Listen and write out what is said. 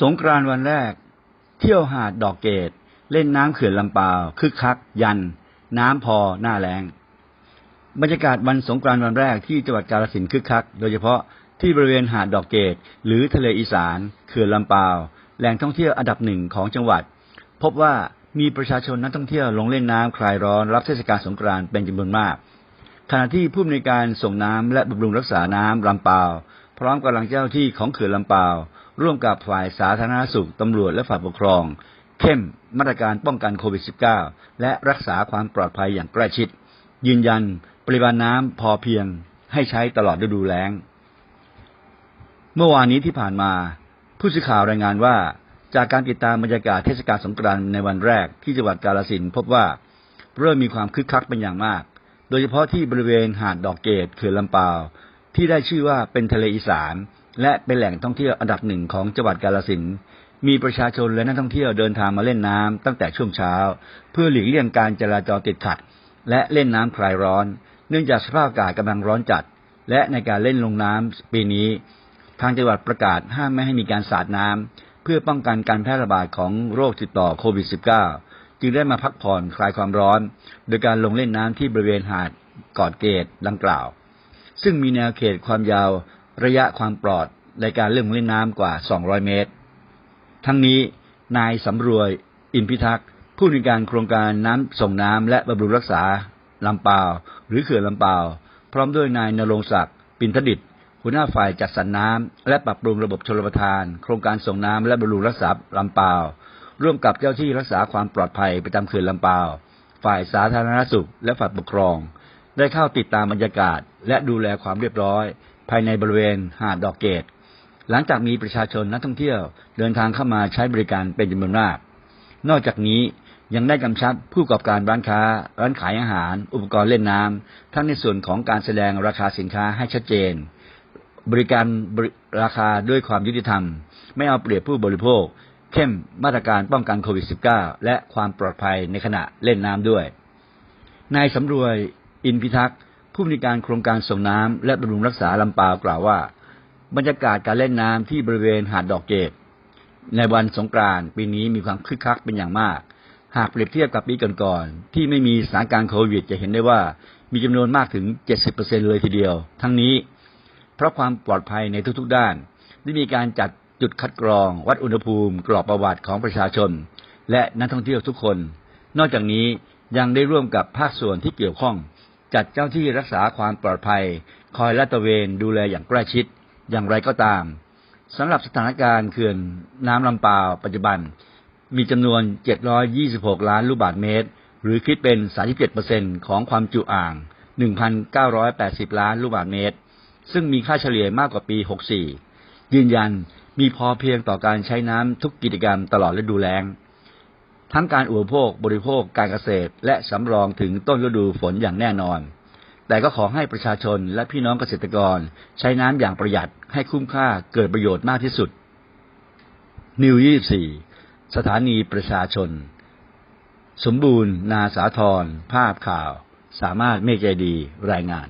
สงกรานต์วันแรก เที่ยวหาดดอกเกต เล่นน้ำเขื่อนลำปาวคึกคัก ยัน น้ำพอหน้าแรงบรรยากาศวันสงกรานต์วันแรกที่จังหวัดกาฬสินธุ์คึกคัก โดยเฉพาะที่บริเวณหาดดอกเกต หรือทะเลอีสานเขื่อนลำปาวแหล่งท่องเที่ยวอันดับหนึ่งของจังหวัด พบว่ามีประชาชนนักท่องเที่ยวลงเล่นน้ำคลายร้อนรับเทศกาลสงกรานต์เป็นจำนวนมาก ขณะที่ผู้อำนวยการส่งน้ำและบำรุงรักษาน้ำลำปาวพร้อมกำลังเจ้าที่ของเขื่อนลำปาว ร่วมกับฝ่ายสาธารณสุขตำรวจและฝ่ายปกครอง เข้มมาตรการป้องกันโควิด -19 และรักษาความปลอดภัยอย่างใกล้ชิด ยืนยันปริมาณน้ำพอเพียงให้ใช้ตลอดฤดูแล้ง เมื่อวานนี้ที่ผ่านมา ผู้สื่อข่าวรายงานว่า จากการติดตามบรรยากาศเทศกาลสงกรานต์ในวันแรกที่จังหวัดกาฬสินพบว่าเริ่มมีความคึกคักเป็นอย่างมาก โดยเฉพาะที่บริเวณหาดดอกเกตเขื่อนลำปาวที่ได้ชื่อว่าเป็นทะเลอีสานและเป็นแหล่งท่องเที่ยวอันดับหนึ่งของจังหวัดกาฬสินธุ์มีประชาชนและนักท่องเที่ยวเดินทางมาเล่นน้ำตั้งแต่ช่วงเช้า เพื่อหลีกเลี่ยงการจราจรติดขัด และเล่นน้ำคลายร้อน เนื่องจากสภาพอากาศกำลังร้อนจัด และในการเล่นลงน้ำปีนี้ ทางจังหวัดประกาศห้ามไม่ให้มีการสาดน้ำเพื่อป้องกันการแพร่ระบาดของโรคติดต่อโควิด -19 จึงได้มาพักผ่อนคลายความร้อน โดยการลงเล่นน้ำที่บริเวณหาดกอดเกตดังกล่าว ซึ่งมีแนวเขตความยาว ระยะความปลอดในการเล่นเล่นน้ำกว่า 200 เมตร ทั้งนี้นายสำรวยอินพิทักษ์ผู้อำนวยการโครงการน้ำส่งน้ำและบำรุงรักษาลำปาวหรือเขื่อนลำปาวพร้อมด้วยนายนรงศักดิ์ปินทดิตหัวหน้าฝ่ายจัดสรรน้ำและปรับปรุงระบบชลประทาน โครงการส่งน้ำและบำรุงรักษาลำปาวร่วมกับเจ้าที่รักษาความปลอดภัยประจำเขื่อนลำปาวฝ่ายสาธารณสุข และฝ่ายปกครอง ได้เข้าติดตามบรรยากาศ และดูแลความเรียบร้อย ภายในบริเวณหาดดอกเกต หลังจากมีประชาชนนักท่องเที่ยวเดินทางเข้ามาใช้บริการเป็นจำนวนมาก นอกจากนี้ยังได้กำชับผู้ประกอบการร้านค้า ร้านขายอาหาร อุปกรณ์เล่นน้ำทั้งในส่วนของการแสดงราคาสินค้าให้ชัดเจน บริการรราคาด้วยความยุติธรรม ไม่เอาเปรียบผู้บริโภค เข้มมาตรการป้องกันโควิด -19 และความปลอดภัยในขณะเล่นน้ำด้วยนายสำรวยอินพิทักษ์ ผู้อำนวยการโครงการส่งน้ำและบำรุงรักษาลำปาวกล่าวว่า บรรยากาศการเล่นน้ำที่บริเวณหาดดอกเกตในวันสงกรานต์ปีนี้มีความคึกคักเป็นอย่างมาก หากเปรียบเทียบกับปีก่อนๆที่ไม่มีสถานการณ์โควิด จะเห็นได้ว่ามีจำนวนมากถึง 70%เลยทีเดียว ทั้งนี้ เพราะความปลอดภัยในทุกๆด้าน ได้มีการจัดจุดคัดกรอง วัดอุณหภูมิ กรอกประวัติของประชาชน และนักท่องเที่ยวทุกคน นอกจากนี้ยังได้ร่วมกับภาคส่วนที่เกี่ยวข้อง จัดเจ้าที่รักษาความปลอดภัย คอยลาดตระเวนดูแลอย่างใกล้ชิด อย่างไรก็ตามสำหรับสถานการณ์เขื่อนน้ำลำปาวปัจจุบัน มีจำนวน 726 ล้านลูกบาศก์เมตร หรือคิดเป็น 37%ของความจุอ่าง 1,980 ล้านลูกบาศก์เมตร ซึ่งมีค่าเฉลี่ยมากกว่าปี 64 ยืนยันมีพอเพียงต่อการใช้น้ำทุกกิจกรรมตลอดฤดูแล้ง ทั้งการอุปโภคบริโภคการเกษตร และสำรองถึงต้นฤดูฝนอย่างแน่นอน แต่ก็ขอให้ประชาชนและพี่น้องเกษตรกร ใช้น้ำอย่างประหยัดให้คุ้มค่าเกิดประโยชน์มากที่สุด นิว24 สถานีประชาชน สมบูรณ์ นาสาธรภาพข่าว สามารถเมฆใจดีรายงาน